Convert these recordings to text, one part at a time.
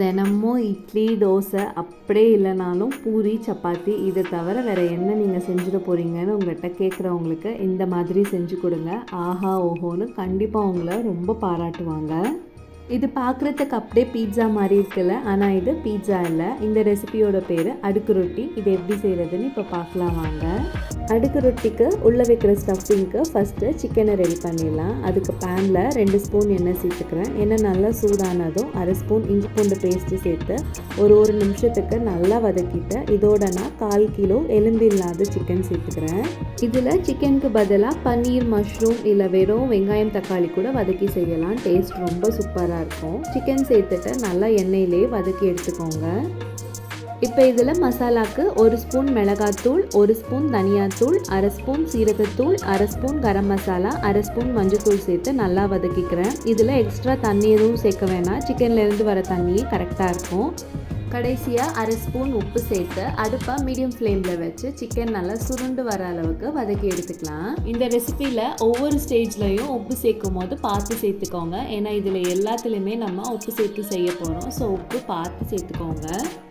தினமும் இட்லி தோசை அப்படியே இல்லைனாலும் பூரி சப்பாத்தி இதை தவிர வேறு என்ன நீங்கள் செஞ்சுட போகிறீங்கன்னு உங்கள்கிட்ட கேட்குறவங்களுக்கு இந்த மாதிரி செஞ்சு கொடுங்க. ஆஹா ஓஹோன்னு கண்டிப்பாக உங்களை ரொம்ப பாராட்டுவாங்க. இது பார்க்குறதுக்கு அப்படியே பீட்சா மாதிரி இருக்குல்ல? ஆனால் இது பீட்சா இல்லை. இந்த ரெசிபியோட பேர் அடுக்கு ரொட்டி. இது எப்படி செய்கிறதுன்னு இப்போ பார்க்கலாம் வாங்க. அடுக்கு ரொட்டிக்கு உள்ளே வைக்கிற ஸ்டஃபிங்க்கு ஃபஸ்ட்டு சிக்கனை ரெடி பண்ணிடலாம். அதுக்கு பேனில் ரெண்டு ஸ்பூன் எண்ணெய் சேர்த்துக்கிறேன். எண்ணெய் நல்லா சூடானதும் அரை ஸ்பூன் இஞ்சி பூண்டு பேஸ்ட்டு சேர்த்து ஒரு ஒரு நிமிஷத்துக்கு நல்லா வதக்கிட்டு இதோட நான் கால் கிலோ எலும்பு இல்லாத சிக்கன் சேர்த்துக்கிறேன். இதில் சிக்கனுக்கு பதிலாக பன்னீர் மஷ்ரூம் இல்லை வெறும் வெங்காயம் தக்காளி கூட வதக்கி செய்யலாம். டேஸ்ட் ரொம்ப சூப்பராக இருக்கும். சிக்கன் சேர்த்துட்டு நல்லா எண்ணெயிலேயே வதக்கி எடுத்துக்கோங்க. இப்போ இதில் மசாலாக்கு ஒரு ஸ்பூன் மிளகாத்தூள் ஒரு ஸ்பூன் தனியாத்தூள் அரை ஸ்பூன் சீரகத்தூள் அரை ஸ்பூன் கரம் மசாலா அரை ஸ்பூன் மஞ்சத்தூள் சேர்த்து நல்லா வதக்கிக்கிறேன். இதில் எக்ஸ்ட்ரா தண்ணி எதுவும் சேர்க்க வேணாம். சிக்கன்லேருந்து வர தண்ணியே கரெக்டாக இருக்கும். கடைசியாக அரை ஸ்பூன் உப்பு சேர்த்து அடுப்பை மீடியம் ஃப்ளேமில் வச்சு சிக்கன் நல்லா சுருண்டு வர அளவுக்கு வதக்கி எடுத்துக்கலாம். இந்த ரெசிபியில் ஒவ்வொரு ஸ்டேஜ்லையும் உப்பு சேர்க்கும் போது பார்த்து சேர்த்துக்கோங்க. ஏன்னா இதில் எல்லாத்துலேயுமே நம்ம உப்பு சேர்த்து செய்ய போகிறோம் ஸோ உப்பு பார்த்து சேர்த்துக்கோங்க.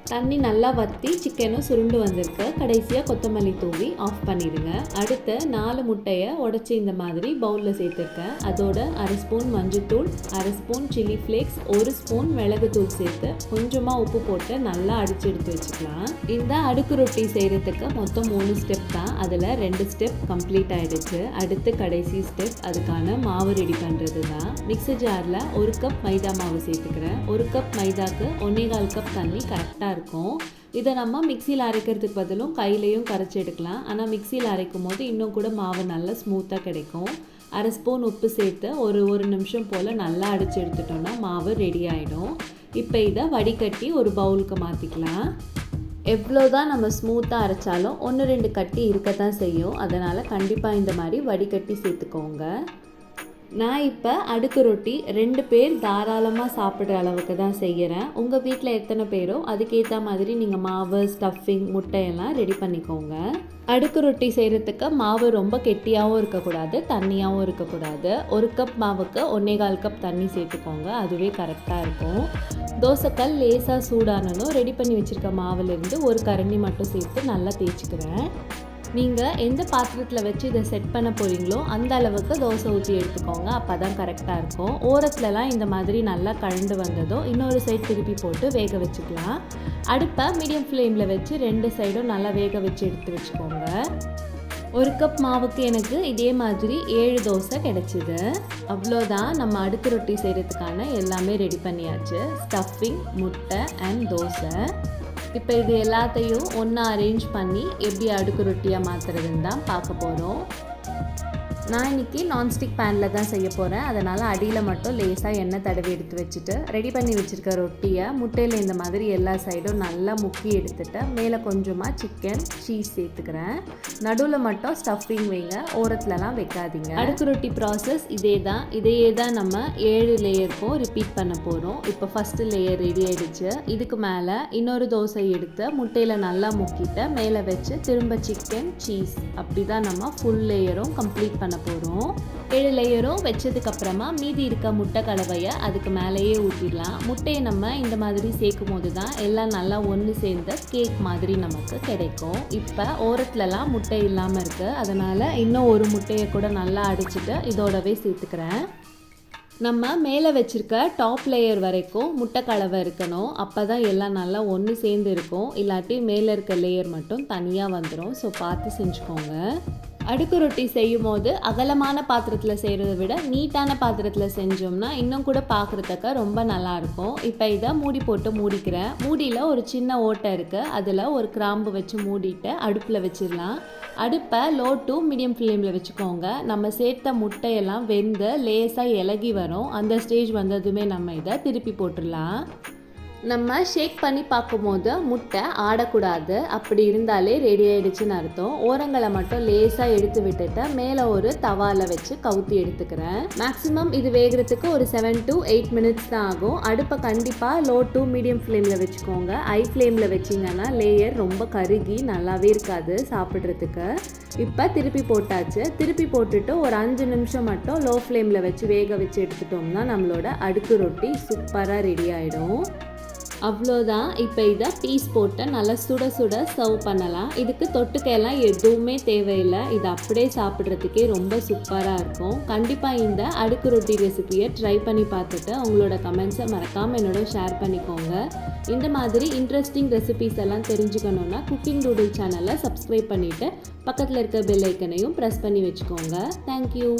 தண்ணி நல்லா வற்றி சிக்கனும் சுருண்டு வந்திருக்கு. கடைசியாக கொத்தமல்லி தூவி ஆஃப் பண்ணிடுங்க. அடுத்து நாலு முட்டையை உடச்சி இந்த மாதிரி பவுலில் சேர்த்துருக்கேன். அதோட அரை ஸ்பூன் மஞ்சத்தூள் அரை ஸ்பூன் சில்லி ஃப்ளேக்ஸ் ஒரு ஸ்பூன் மிளகுத்தூள் சேர்த்து கொஞ்சமாக உப்பு போட்டு நல்லா அடிச்சு எடுத்து வச்சுக்கலாம். இந்த அடுக்கு ரொட்டி செய்கிறதுக்கு மொத்தம் மூணு ஸ்டெப் தான். அதில் ரெண்டு ஸ்டெப் கம்ப்ளீட் ஆகிடுச்சு அடுத்து கடைசி ஸ்டெப் அதுக்கான மாவு ரெடி பண்ணுறது தான். மிக்ஸி ஜாரில் ஒரு கப் மைதா மாவு சேர்த்துக்கிறேன். ஒரு கப் மைதாக்கு ஒன்னே கால் கப் தண்ணி கரெக்டாக இருக்கும். இதை நம்ம மிக்சியில் அரைக்கிறதுக்கு பதிலும் கையிலையும் கரைச்சி எடுக்கலாம். ஆனால் மிக்சியில் அரைக்கும் போது இன்னும் கூட மாவு நல்லா ஸ்மூத்தாக கிடைக்கும். அரை ஸ்பூன் உப்பு சேர்த்து ஒரு ஒரு நிமிஷம் போல் நல்லா அடித்து எடுத்துட்டோன்னா மாவு ரெடி ஆகிடும் இப்போ இதை வடிகட்டி ஒரு பவுலுக்கு மாற்றிக்கலாம் எவ்வளோ தான் நம்ம ஸ்மூத்தாக அரைச்சாலும் ஒன்று ரெண்டு கட்டி இருக்க தான் செய்யும். அதனால் கண்டிப்பாக இந்த மாதிரி வடிகட்டி சேர்த்துக்கோங்க. நான் இப்போ அடுக்கு ரொட்டி ரெண்டு பேர் தாராளமாக சாப்பிட்ற அளவுக்கு தான் செய்கிறேன் உங்கள் வீட்டில் எத்தனை பேரோ? அதுக்கேற்ற மாதிரி நீங்கள் மாவு ஸ்டஃபிங் முட்டையெல்லாம் ரெடி பண்ணிக்கோங்க. அடுக்கு ரொட்டி செய்கிறதுக்கு மாவு ரொம்ப கெட்டியாகவும் இருக்கக்கூடாது தண்ணியாகவும் இருக்கக்கூடாது. ஒரு கப் மாவுக்கு ஒன்றே கால் கப் தண்ணி சேர்த்துக்கோங்க அதுவே கரெக்டாக இருக்கும். தோசைக்கல் லேசாக சூடானதும் ரெடி பண்ணி வச்சுருக்க மாவுலேருந்து ஒரு கரண்டி மட்டும் சேர்த்து நல்லா தேய்ச்சிக்கிறேன் நீங்கள் எந்த பாத்திரத்தில் வச்சு இதை செட் பண்ண போகிறீங்களோ அந்த அளவுக்கு தோசை ஊற்றி எடுத்துக்கோங்க. அப்போ தான் கரெக்டாக இருக்கும். ஓரத்துலலாம் இந்த மாதிரி நல்லா கழண்டு வந்ததோ இன்னொரு சைடு திருப்பி போட்டு வேக வச்சுக்கலாம். அடுப்பை மீடியம் ஃப்ளேமில் வச்சு ரெண்டு சைடும் நல்லா வேக வச்சு எடுத்து வச்சுக்கோங்க. ஒரு கப் மாவுக்கு எனக்கு இதே மாதிரி ஏழு தோசை கிடச்சிது. அவ்வளோதான். நம்ம அடுக்கு ரொட்டி செய்கிறதுக்கான எல்லாமே ரெடி பண்ணியாச்சு. ஸ்டஃபிங் முட்டை அண்ட் தோசை. இப்போ இது எல்லாத்தையும் ஒன்றா அரேஞ்ச் பண்ணி எப்படி அடுக்கு ரொட்டியாக மாற்றுறதுன்னு தான் பார்க்க போகிறோம் நான் இன்றைக்கி நான்ஸ்டிக் பேனில் தான் செய்ய போகிறேன் அதனால் அடியில் மட்டும் லேசாக எண்ணெய் தடவி எடுத்து வச்சுட்டு ரெடி பண்ணி வச்சுருக்க ரொட்டியை முட்டையில் இந்த மாதிரி எல்லா சைடும் நல்லா முக்கி எடுத்துட்டு மேலே கொஞ்சமாக சிக்கன் சீஸ் சேர்த்துக்கிறேன். நடுவில் மட்டும் ஸ்டஃபிங் வைங்க. ஓரத்துலலாம் வைக்காதீங்க. அடுக்கு ரொட்டி ப்ராசஸ் இதே தான் இதையே தான் நம்ம ஏழு லேயருக்கும் ரிப்பீட் பண்ண போகிறோம் இப்போ ஃபஸ்ட்டு லேயர் ரெடி ஆகிடுச்சு இதுக்கு மேலே இன்னொரு தோசை எடுத்து முட்டையில் நல்லா முக்கிட்டு மேலே வச்சு திரும்ப சிக்கன் சீஸ் அப்படி தான் நம்ம ஃபுல் லேயரும் கம்ப்ளீட் பண்ண போகிறோம் ஏழு லேயரும் வச்சதுக்கப்புறமா மீதி இருக்க முட்டை கலவையை அதுக்கு மேலேயே ஊற்றிடலாம் முட்டையை நம்ம இந்த மாதிரி சேர்க்கும் போது தான் எல்லாம் நல்லா ஒன்று சேர்ந்த கேக் மாதிரி நமக்கு கிடைக்கும். இப்போ ஓரத்துலலாம் முட்டை இல்லாமல் இருக்குது அதனால் இன்னும் ஒரு முட்டையை கூட நல்லா அடிச்சுட்டு இதோடவே சேர்த்துக்கிறேன். நம்ம மேலே வச்சுருக்க டாப் லேயர் வரைக்கும் முட்டை கலவை இருக்கணும். அப்போ தான் எல்லாம் நல்லா ஒன்று சேர்ந்து இருக்கும். இல்லாட்டி மேலே இருக்க லேயர் மட்டும் தனியாக வந்துடும் ஸோ பார்த்து செஞ்சுக்கோங்க. அடுக்கு ரொட்டி செய்யும் போது அகலமான பாத்திரத்தில் செய்கிறத விட நீட்டான பாத்திரத்தில் செஞ்சோம்னா இன்னும் கூட பார்க்குறதுக்க ரொம்ப நல்லாயிருக்கும் இப்போ இதை மூடி போட்டு மூடிக்கிறேன். மூடியில் ஒரு சின்ன ஓட்டை இருக்குது அதில் ஒரு கிராம்பு வச்சு மூடிட்டு அடுப்பில் வச்சிடலாம். அடுப்பை லோ டு மீடியம் ஃப்ளேமில் வச்சுக்கோங்க. நம்ம சேர்த்த முட்டையெல்லாம் வெந்து லேசாக இலகி வரும். அந்த ஸ்டேஜ் வந்ததுமே நம்ம இதை திருப்பி போட்டுடலாம். நம்ம ஷேக் பண்ணி பார்க்கும்போது முட்டை ஆடக்கூடாது. அப்படி இருந்தாலே ரெடி ஆகிடுச்சின்னு அர்த்தம். ஓரங்களை மட்டும் லேசாக எடுத்து விட்டுட்டு மேலே ஒரு தவாவில் வச்சு கவுத்தி எடுத்துக்கிறேன். மேக்ஸிமம் இது வேகிறதுக்கு ஒரு செவன் டு எயிட் மினிட்ஸ் தான் ஆகும். அடுப்பை கண்டிப்பாக லோ டு மீடியம் ஃப்ளேமில் வச்சுக்கோங்க. ஹை ஃப்ளேமில் வச்சிங்கன்னா லேயர் ரொம்ப கருகி நல்லாவே இருக்காது சாப்பிட்றதுக்கு. இப்போ திருப்பி போட்டாச்சு. திருப்பி போட்டுட்டு ஒரு அஞ்சு நிமிஷம் மட்டும் லோ ஃப்ளேமில் வச்சு வேக வச்சு எடுத்துட்டோம்னா நம்மளோட அடுக்கு ரொட்டி சூப்பராக ரெடி ஆகிடும் அவ்வளோதான். இப்போ இதை பீஸ் போட்டு நல்லா சுட சுட சர்வ் பண்ணலாம். இதுக்கு தொட்டுக்கையெல்லாம் எதுவுமே தேவையில்லை. இது அப்படியே சாப்பிட்றதுக்கே ரொம்ப சூப்பராக இருக்கும். கண்டிப்பாக இந்த அடுக்கு ரொட்டி ரெசிபியை ட்ரை பண்ணி பார்த்துட்டு உங்களோட கமெண்ட்ஸை மறக்காமல் என்னோட ஷேர் பண்ணிக்கோங்க. இந்த மாதிரி இன்ட்ரெஸ்டிங் ரெசிபிஸ் எல்லாம் தெரிஞ்சுக்கணுன்னா குக்கிங் டூடில் சேனலை சப்ஸ்கிரைப் பண்ணிவிட்டு பக்கத்தில் இருக்க பெல் ஐக்கனையும் ப்ரெஸ் பண்ணி வச்சுக்கோங்க. தேங்க்யூ